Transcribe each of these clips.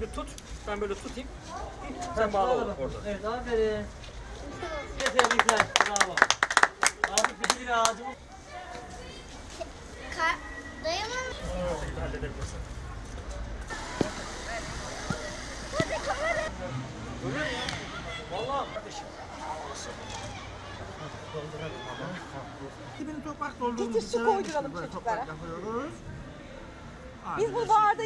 Şimdi tut. Ben böyle tutayım. Sen bağla orada. Evet aferin. Ve tebrikler. Bravo. Artık bizim bir ağacımız. Ka- Dayımın Halledebilirsin. Vallahi. Dibini toprak doldurduğumuz Getir su koyduralım çocuklara. Biz bu bağda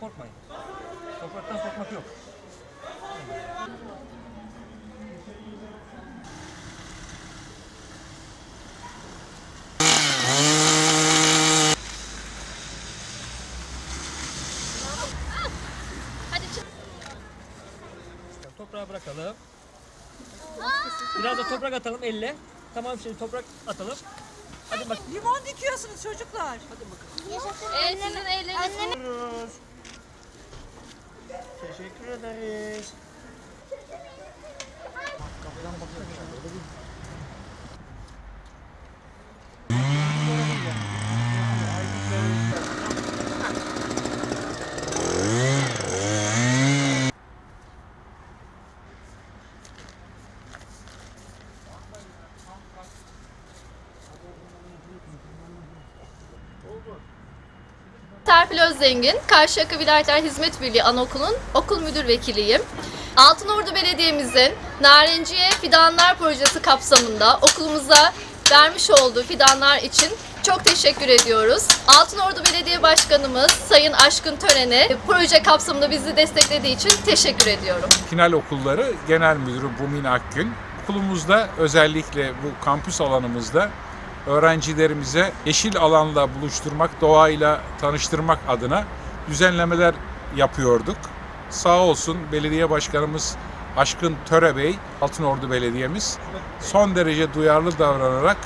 korkmayın. Topraktan korkmak yok. hadi. Toprağı bırakalım. Biraz da toprak atalım elle. Tamam şimdi toprak atalım. Hadi bak. limon dikiyorsunuz çocuklar. Evet sizin elleriniz. Yapıyoruz. Teşekkür ederiz. Serpil Özzengin, Karşıyaka Vilayetler Hizmet Birliği Anaokulu'nun okul müdür vekiliyim. Altınordu Belediye'mizin Narenciye Fidanlar Projesi kapsamında okulumuza vermiş olduğu fidanlar için çok teşekkür ediyoruz. Altınordu Belediye Başkanımız Sayın Aşkın Tören'e proje kapsamında bizi desteklediği için teşekkür ediyorum. Final Okulları Genel Müdürü Bumin Akgün. Okulumuzda özellikle bu kampüs alanımızda öğrencilerimize yeşil alanla buluşturmak, doğayla tanıştırmak adına düzenlemeler yapıyorduk. Sağ olsun belediye başkanımız Aşkın Töre Bey, Altınordu Belediye'miz son derece duyarlı davranarak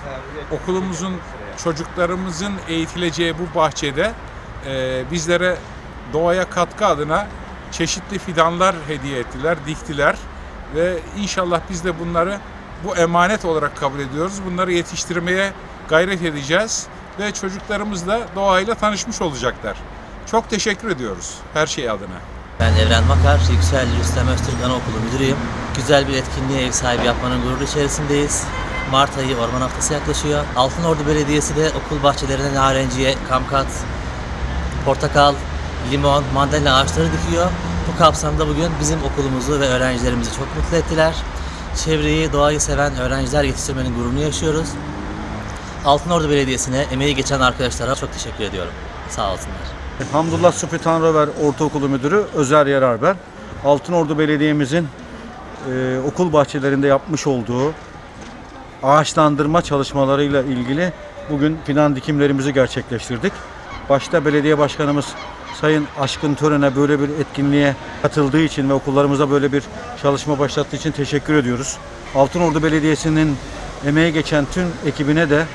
okulumuzun çocuklarımızın eğitileceği bu bahçede e, bizlere doğaya katkı adına çeşitli fidanlar hediye ettiler, diktiler ve inşallah biz de bunları bu emanet olarak kabul ediyoruz. Bunları yetiştirmeye gayret edeceğiz ve çocuklarımız da doğayla tanışmış olacaklar. Çok teşekkür ediyoruz her şey adına. Ben Evren Makar, Yüksel Rüstem Öztürk Anaokulu Müdürüyüm. Güzel bir etkinliğe ev sahibi yapmanın gururu içerisindeyiz. Mart ayı Orman Haftası yaklaşıyor. Altınordu Belediyesi de okul bahçelerine narenciye, kamkat, portakal, limon, mandalina ağaçları dikiyor. Bu kapsamda bugün bizim okulumuzu ve öğrencilerimizi çok mutlu ettiler. Çevreyi, doğayı seven öğrenciler yetiştirmenin gururunu yaşıyoruz. Altınordu Belediyesi'ne emeği geçen arkadaşlara çok teşekkür ediyorum. Sağ olsunlar. Hamdullah Supi Tanrıver Ortaokulu Müdürü Özer Yarar ben. Altınordu Belediye'mizin e, okul bahçelerinde yapmış olduğu ağaçlandırma çalışmalarıyla ilgili bugün fidan dikimlerimizi gerçekleştirdik. Başta belediye başkanımız Sayın Aşkın Tören'e böyle bir etkinliğe katıldığı için ve okullarımızda böyle bir çalışma başlattığı için teşekkür ediyoruz. Altınordu Belediyesi'nin emeği geçen tüm ekibine de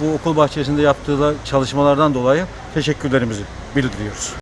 bu okul bahçesinde yaptığı çalışmalardan dolayı teşekkürlerimizi bildiriyoruz.